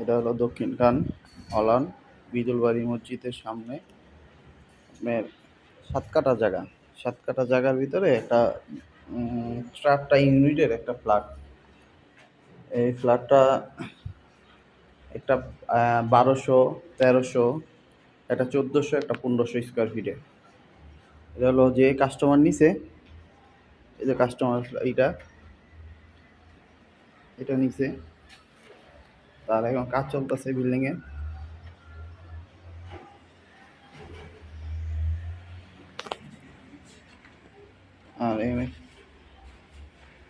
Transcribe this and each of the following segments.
এটা হলো দক্ষিণ খান, অলান বিদুলবাড়ি মসজিদের সামনে। আপনার সাত কাটা জায়গা। সাত কাটা জায়গার ভিতরে একটা চারটা ইউনিটের একটা ফ্ল্যাট। এই ফ্ল্যাটটা একটা বারোশো, তেরোশো, একটা চোদ্দোশো, একটা পনেরোশো স্কোয়ার ফিটে এটা হলো যে কাস্টমার নিছে। এই যে কাস্টমার এইটা। এটা নিছে। তার এখন কাজ চলতেছে বিল্ডিংয়ে আর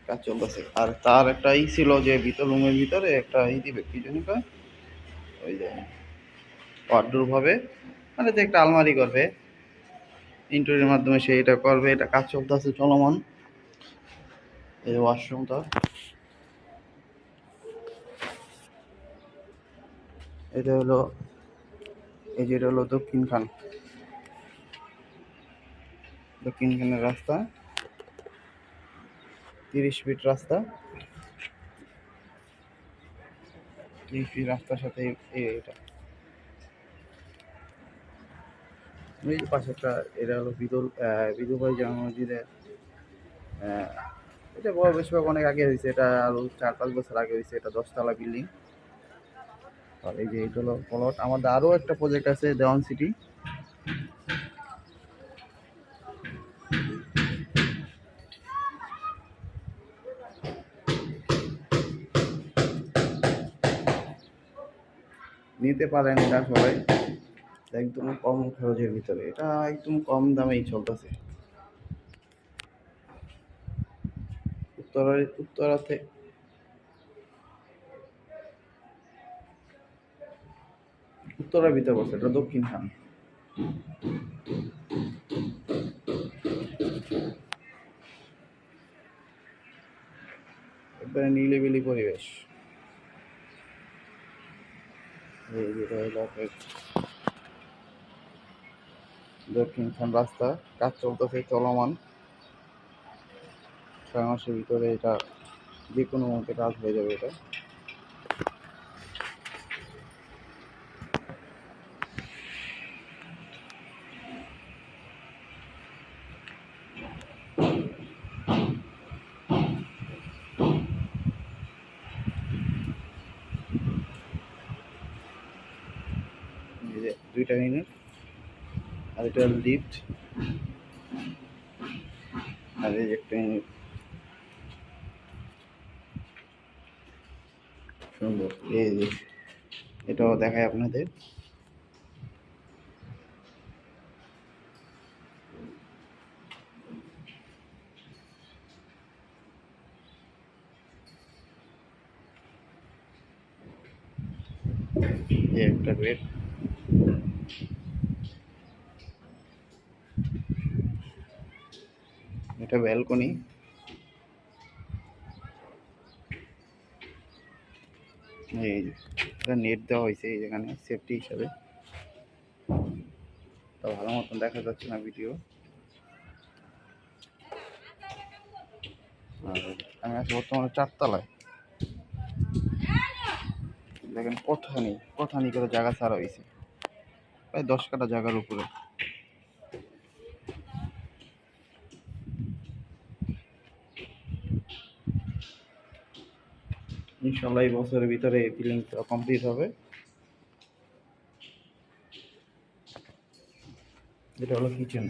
কাজ চলতেছে। আর তার একটা ই ছিল যে ভিতর রুমের ভিতরে একটা ই দিবে, কি জানি কয়? ওই যে ওয়ার্ডরোব হবে। মানে যে একটা আলমারি করবে। ইন্টারভিউর মাধ্যমে সে এটা করবে, এটা কাজ চলতেছে চলমান। এই ওয়াশরুমটা এটা হলো, এই যে এটা হলো দক্ষিণ খান। দক্ষিণ খানের রাস্তা। তিরিশ ফিট রাস্তা। তিরিশ ফিট রাস্তার সাথে এটা। পাশে একটা এটা হলো বিদুল বিদুলভাই জামা মসজিদের এটা বড় বেশিরভাগ অনেক আগে হয়েছে। এটা আরও চার পাঁচ বছর আগে হয়েছে। এটা দশতলা বিল্ডিং। আর এই যে এটা হলো প্লট। আমাদের আরও একটা প্রজেক্ট আছে, দেওয়ান সিটি নিতে পারেন এটা সবাই। একদম কম খরচের ভিতরে। এটা একদম কম দামেই চলতেছে। উত্তরা উত্তরাতে উত্তরার ভিতরে বসে এটা দক্ষিণ খান। একবারে নিলিবিলি পরিবেশ। দক্ষিণ খান রাস্তা, কাজ চলতেছে, চলমান। ছয় মাসের ভিতরে এটা যে কোনো মুহূর্তে কাজ হয়ে যাবে এটা এই যে দুইটা ইউনিট আর এটা লিফট আর এই এটাও দেখায় আপনাদের। একটা এটা ব্যালকনি এই নেট দেওয়া হয়েছে এই যেখানে সেফটি হিসাবে। তো ভালো মতন দেখা যাচ্ছে না ভিডিও আর আমি আছি বর্তমানে চারতলায়। দেখেন কথা নেই কথা পথানি করে জায়গা ছাড়া হয়েছে। প্রায় দশ কাটা জায়গার উপরে। ইনশাল্লাহ এই বছরের ভিতরে বিল্ডিং কমপ্লিট হবে। এটা হলো কিচেন